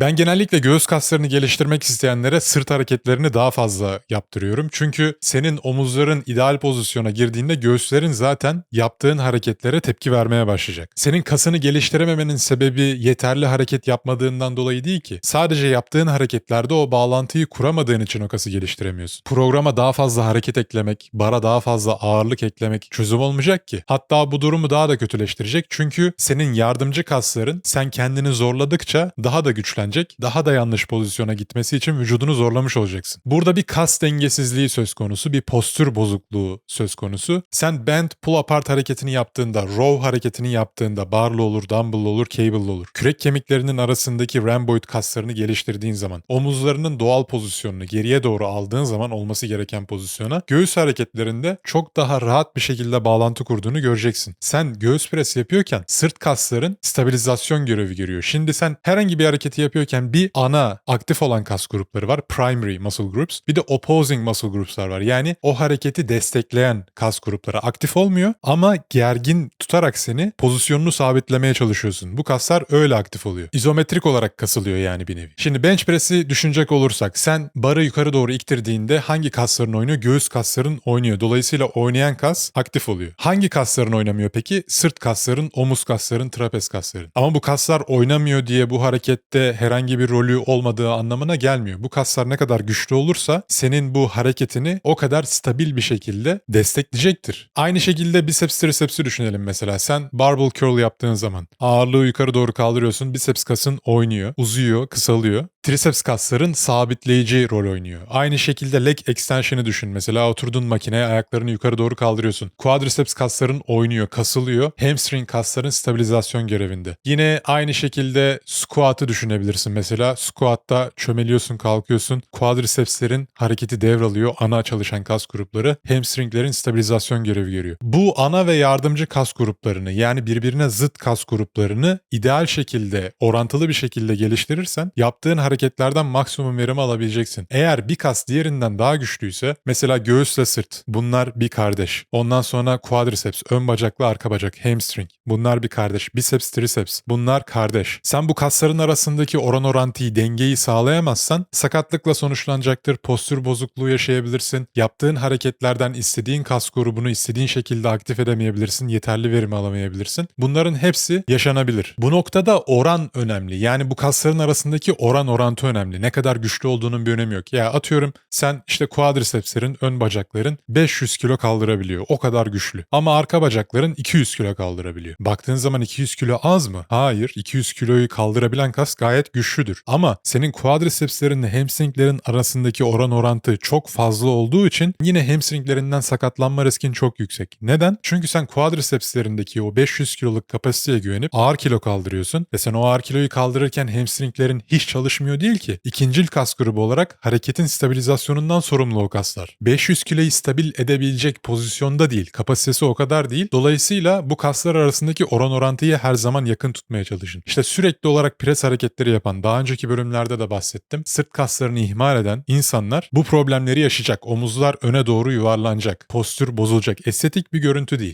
Ben genellikle göğüs kaslarını geliştirmek isteyenlere sırt hareketlerini daha fazla yaptırıyorum. Çünkü senin omuzların ideal pozisyona girdiğinde göğüslerin zaten yaptığın hareketlere tepki vermeye başlayacak. Senin kasını geliştirememenin sebebi yeterli hareket yapmadığından dolayı değil ki. Sadece yaptığın hareketlerde o bağlantıyı kuramadığın için o kası geliştiremiyorsun. Programa daha fazla hareket eklemek, bara daha fazla ağırlık eklemek çözüm olmayacak ki. Hatta bu durumu daha da kötüleştirecek. Çünkü senin yardımcı kasların sen kendini zorladıkça daha da güçlenecek, daha da yanlış pozisyona gitmesi için vücudunu zorlamış olacaksın. Burada bir kas dengesizliği söz konusu, bir postür bozukluğu söz konusu. Sen bend pull apart hareketini yaptığında, row hareketini yaptığında, barlı olur, dumbbell olur, cable olur. Kürek kemiklerinin arasındaki rhomboid kaslarını geliştirdiğin zaman, omuzlarının doğal pozisyonunu geriye doğru aldığın zaman olması gereken pozisyona, göğüs hareketlerinde çok daha rahat bir şekilde bağlantı kurduğunu göreceksin. Sen göğüs pres yapıyorken sırt kasların stabilizasyon görevi görüyor. Şimdi sen herhangi bir hareketi yapıyorken bir ana aktif olan kas grupları var. Primary muscle groups. Bir de opposing muscle groups'lar var. Yani o hareketi destekleyen kas grupları aktif olmuyor ama gergin tutarak seni pozisyonunu sabitlemeye çalışıyorsun. Bu kaslar öyle aktif oluyor. İzometrik olarak kasılıyor yani bir nevi. Şimdi bench press'i düşünecek olursak sen barı yukarı doğru iktirdiğinde hangi kasların oynuyor? Göğüs kasların oynuyor. Dolayısıyla oynayan kas aktif oluyor. Hangi kasların oynamıyor peki? Sırt kasların, omuz kasların, trapez kasların. Ama bu kaslar oynamıyor diye bu harekette herhangi bir rolü olmadığı anlamına gelmiyor. Bu kaslar ne kadar güçlü olursa senin bu hareketini o kadar stabil bir şekilde destekleyecektir. Aynı şekilde biceps triceps'i düşünelim mesela. Sen barbell curl yaptığın zaman ağırlığı yukarı doğru kaldırıyorsun. Biceps kasın oynuyor, uzuyor, kısalıyor. Triceps kasların sabitleyici rol oynuyor. Aynı şekilde leg extension'ı düşün. Mesela oturdun makineye ayaklarını yukarı doğru kaldırıyorsun. Quadriceps kasların oynuyor, kasılıyor. Hamstring kasların stabilizasyon görevinde. Yine aynı şekilde squat'ı düşünebilirsin. Mesela squat'ta çömeliyorsun, kalkıyorsun. Quadricepslerin hareketi devralıyor. Ana çalışan kas grupları. Hamstringlerin stabilizasyon görevi görüyor. Bu ana ve yardımcı kas gruplarını yani birbirine zıt kas gruplarını ideal şekilde, orantılı bir şekilde geliştirirsen yaptığın hareketlerden maksimum verimi alabileceksin. Eğer bir kas diğerinden daha güçlüyse mesela göğüsle sırt bunlar bir kardeş. Ondan sonra quadriceps, ön bacaklı arka bacak, hamstring bunlar bir kardeş. Biceps, triceps bunlar kardeş. Sen bu kasların arasındaki oran orantıyı, dengeyi sağlayamazsan sakatlıkla sonuçlanacaktır. Postür bozukluğu yaşayabilirsin. Yaptığın hareketlerden istediğin kas grubunu istediğin şekilde aktif edemeyebilirsin. Yeterli verimi alamayabilirsin. Bunların hepsi yaşanabilir. Bu noktada oran önemli. Yani bu kasların arasındaki oran orantı önemli. Ne kadar güçlü olduğunun bir önemi yok. Ya atıyorum sen işte quadricepslerin ön bacakların 500 kilo kaldırabiliyor. O kadar güçlü. Ama arka bacakların 200 kilo kaldırabiliyor. Baktığın zaman 200 kilo az mı? Hayır. 200 kiloyu kaldırabilen kas gayet güçlüdür. Ama senin quadricepslerinle hamstringlerin arasındaki oran orantı çok fazla olduğu için yine hamstringlerinden sakatlanma riskin çok yüksek. Neden? Çünkü sen quadricepslerindeki o 500 kiloluk kapasiteye güvenip ağır kilo kaldırıyorsun ve sen o ağır kiloyu kaldırırken hamstringlerin hiç çalışmıyor değil ki. İkincil kas grubu olarak hareketin stabilizasyonundan sorumlu o kaslar. 500 kiloyu stabil edebilecek pozisyonda değil. Kapasitesi o kadar değil. Dolayısıyla bu kaslar arasındaki oran orantıyı her zaman yakın tutmaya çalışın. İşte sürekli olarak pres hareketleri yapan, daha önceki bölümlerde de bahsettim. Sırt kaslarını ihmal eden insanlar bu problemleri yaşayacak. Omuzlar öne doğru yuvarlanacak. Postür bozulacak. Estetik bir görüntü değil.